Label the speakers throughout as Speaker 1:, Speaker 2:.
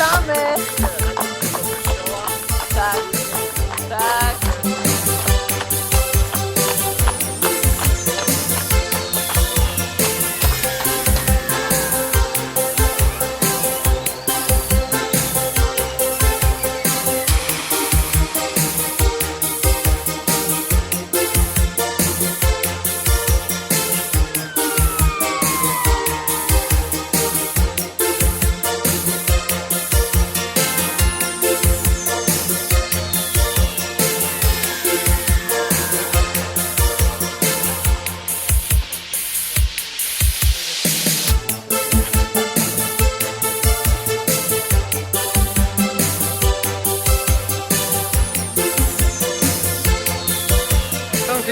Speaker 1: Zapraszamy.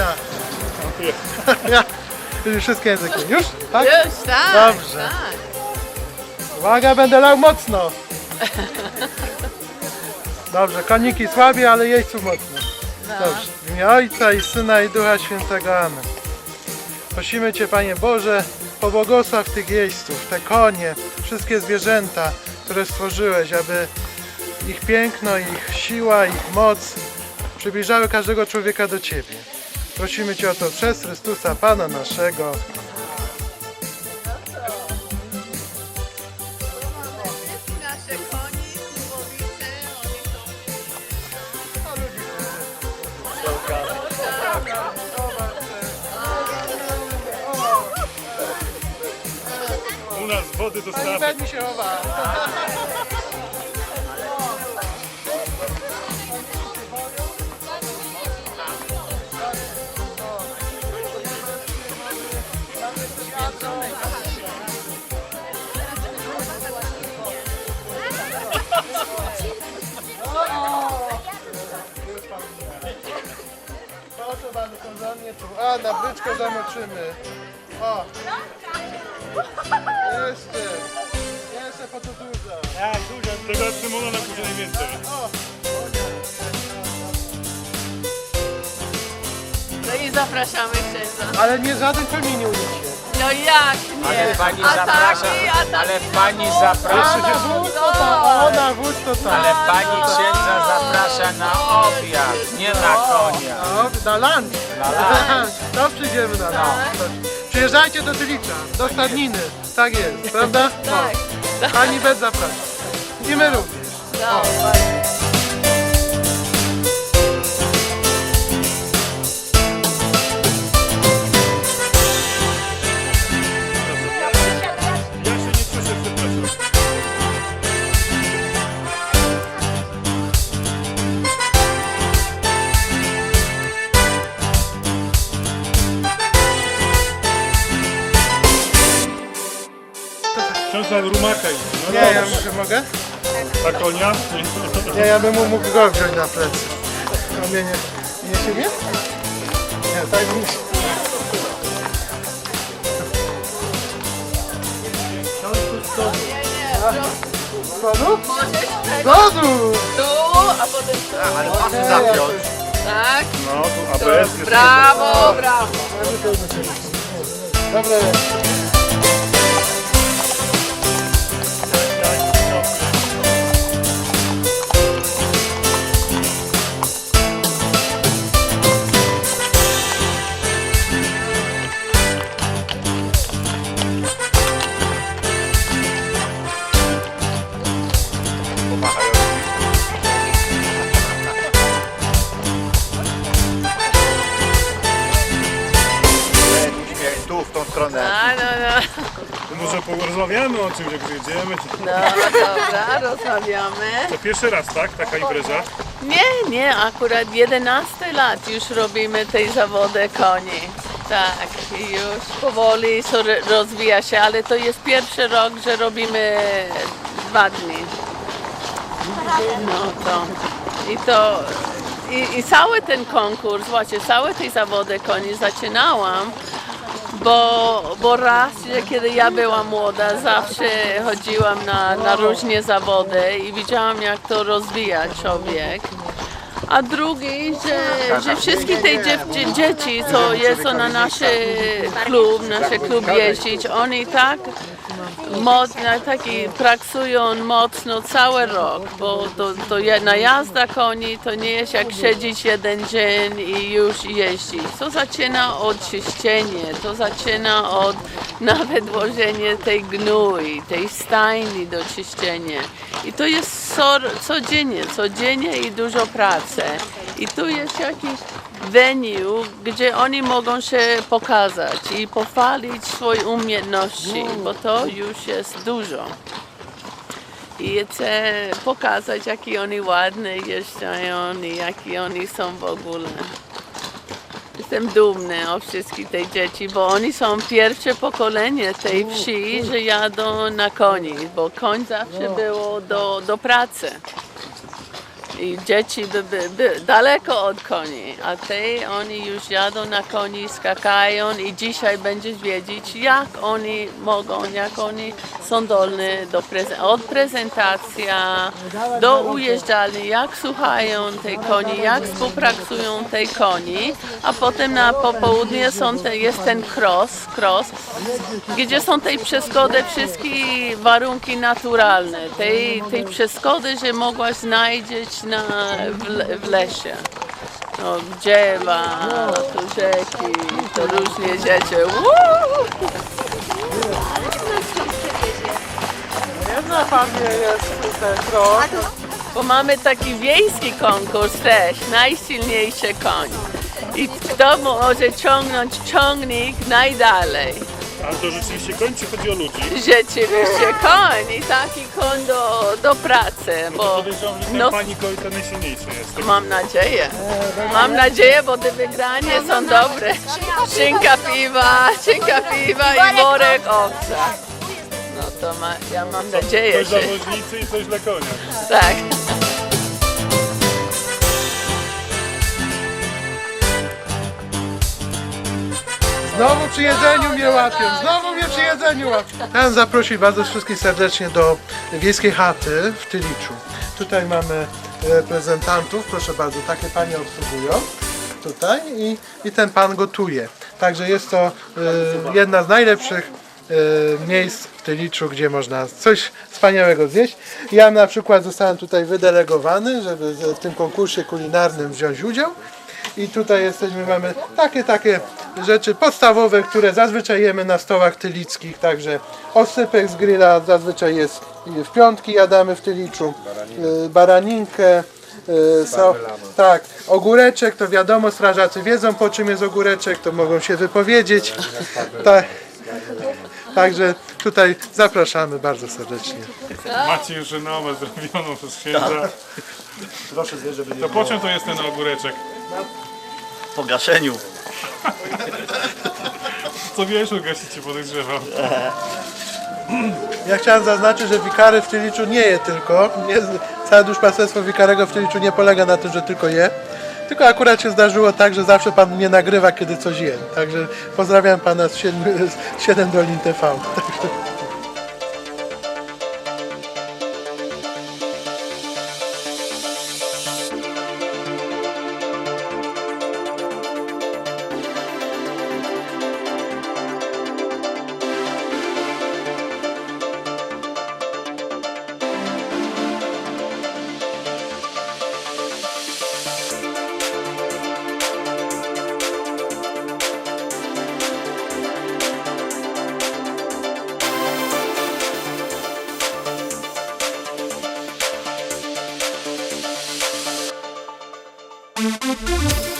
Speaker 2: Ja. Ja. Już Wszystkie języki. Już? Tak?
Speaker 1: Już, tak.
Speaker 2: Dobrze.
Speaker 1: Tak.
Speaker 2: Uwaga, będę lał mocno. Dobrze, koniki słabi, ale jeźdźców mocno. Dobrze. W imię Ojca i Syna i Ducha Świętego. Amen. Prosimy Cię, Panie Boże, pobłogosław tych jeźdźców, te konie, wszystkie zwierzęta, które stworzyłeś, aby ich piękno, ich siła, ich moc przybliżały każdego człowieka do Ciebie. Prosimy Cię o to przez Chrystusa, Pana naszego.
Speaker 3: U nas wody dostawy.
Speaker 2: Pani mi się chowa. Proszę bardzo, porządnie tu. A, na bryczkę zamoczymy. O! Jeszcze! Jeszcze po to dużo.
Speaker 3: Tak, dużo. Tego Symona na górze najwięcej.
Speaker 1: No i zapraszamy księdza.
Speaker 2: Ale nie żaden kamień nie uniesie.
Speaker 1: No jak nie?
Speaker 4: Ale pani zaprasza,
Speaker 1: ataki.
Speaker 4: ale pani zaprasza,
Speaker 2: Na wóz to tak, o na wóz to tak.
Speaker 4: ale pani księdza zaprasza na obiad, nie na konia.
Speaker 2: No, na lunch.
Speaker 4: Na
Speaker 2: To przyjdziemy na lunch. Przyjeżdżajcie do Tylicza, do Stadniny. Tak jest, prawda?
Speaker 1: Tak.
Speaker 2: No. Pani Bet zaprasza. I my również.
Speaker 1: No,
Speaker 3: Ksiądz na rumaka idzie. No
Speaker 2: Nie, ja
Speaker 3: dobrze.
Speaker 2: muszę, mogę?
Speaker 3: A konia?
Speaker 2: Nie, ja bym mógł go wziąć na plecy. A mnie nie, nie siebie? Nie, tak bym się... Z przodu? Z przodu!
Speaker 1: tu, a potem tu.
Speaker 4: Ale pasy zapiąć.
Speaker 1: Tak.
Speaker 3: No, tu ABS jest.
Speaker 1: Brawo, brawo.
Speaker 2: Dobre.
Speaker 3: To pierwszy raz, tak? Taka impreza.
Speaker 1: Nie, nie, akurat 11 lat już robimy tej zawody koni. Tak, i już powoli so- rozwija się, ale to jest pierwszy rok, że robimy dwa dni. No to i to i, i cały ten konkurs, właśnie całe tej zawody koni zaczynałam, bo, bo raz, kiedy ja byłam młoda, zawsze chodziłam na, na różne zawody i widziałam jak to rozwija człowiek. A drugi, że, że wszystkie te dziew- dzieci, co jest na nasz klub, nasz klub jeździć, oni tak mocno, taki pracują mocno cały rok, bo to, to jedna jazda koni to nie jest jak siedzieć jeden dzień i już jeździć. To zaczyna od czyszczenia, to zaczyna od nawet włożenia tej gnój, tej stajni do czyszczenia. I to jest co, codziennie, codziennie i dużo pracy. I tu jest jakiś venue, gdzie oni mogą się pokazać i pochwalić swoje umiejętności, bo to już jest dużo. I chcę pokazać, jakie oni ładne jeżdżają i jakie oni są w ogóle. Jestem dumny o wszystkich tych dzieci, bo oni są pierwsze pokolenie tej wsi, że jadą na koni, bo koń zawsze było do, do pracy. I dzieci by, by, daleko od koni, a te oni już jadą na koni, skakają i dzisiaj będziesz wiedzieć, jak oni mogą, jak oni są dolni do od prezentacja do ujeżdżalni, jak słuchają tej koni, jak współpracują tej koni, a potem na popołudnie są te, jest ten cross, cross, gdzie są tej przeszkody, wszystkie warunki naturalne, tej, tej przeszkody, że mogłaś znajdzieć na, w, le- w lesie. No, drzewa, to rzeki, to różne rzeczy. Woo!
Speaker 2: Jedna familia jest tutaj.
Speaker 1: Bo mamy taki wiejski konkurs też, najsilniejszy koń. I kto może ciągnąć ciągnik najdalej.
Speaker 3: A to rzeczywiście koń, czy chodzi o ludzi?
Speaker 1: Rzeczywiście koń i taki koń do, do pracy, bo
Speaker 3: Podejrzewam, że ten
Speaker 1: no,
Speaker 3: pani koń to najsilniejszy jest.
Speaker 1: mam nadzieję. Mam nadzieję, bo te wygranie są dobre. Szynka piwa, szynka piwa i worek owca. No to ma, ja mam nadzieję,
Speaker 3: Coś dla woźnicy i coś dla konia.
Speaker 1: tak.
Speaker 2: Znowu przy jedzeniu mnie łapią, znowu mnie przy jedzeniu łapią. Chciałem zaprosić bardzo wszystkich serdecznie do wiejskiej chaty w Tyliczu. Tutaj mamy reprezentantów, proszę bardzo, takie panie obsługują tutaj i, i ten pan gotuje. Także jest to e, jedna z najlepszych e, miejsc w Tyliczu, gdzie można coś wspaniałego zjeść. Ja na przykład zostałem tutaj wydelegowany, żeby w tym konkursie kulinarnym wziąć udział. I tutaj jesteśmy, mamy takie, takie rzeczy podstawowe, które zazwyczaj jemy na stołach tylickich, także osypek z grilla zazwyczaj jest w piątki jadamy w Tyliczu, y, baraninkę, y, so, tak, ogóreczek, to wiadomo, strażacy wiedzą po czym jest ogóreczek, to mogą się wypowiedzieć. Tak. Także tutaj zapraszamy bardzo serdecznie.
Speaker 3: Macie już zrobioną przez księdza.
Speaker 5: Proszę zjeść, żeby nie
Speaker 3: To po czym to jest ten ogóreczek?
Speaker 5: Po gaszeniu.
Speaker 3: Co wieczór gasicie podejrzewam.
Speaker 2: Ja chciałem zaznaczyć, że wikary w Tyliczu nie je tylko. Nie, całe duszpasterstwo wikarego w Tyliczu nie polega na tym, że tylko je. Tylko akurat się zdarzyło tak, że zawsze pan mnie nagrywa, kiedy coś jem. Także pozdrawiam pana z 7, z 7 Dolin TV.
Speaker 6: We'll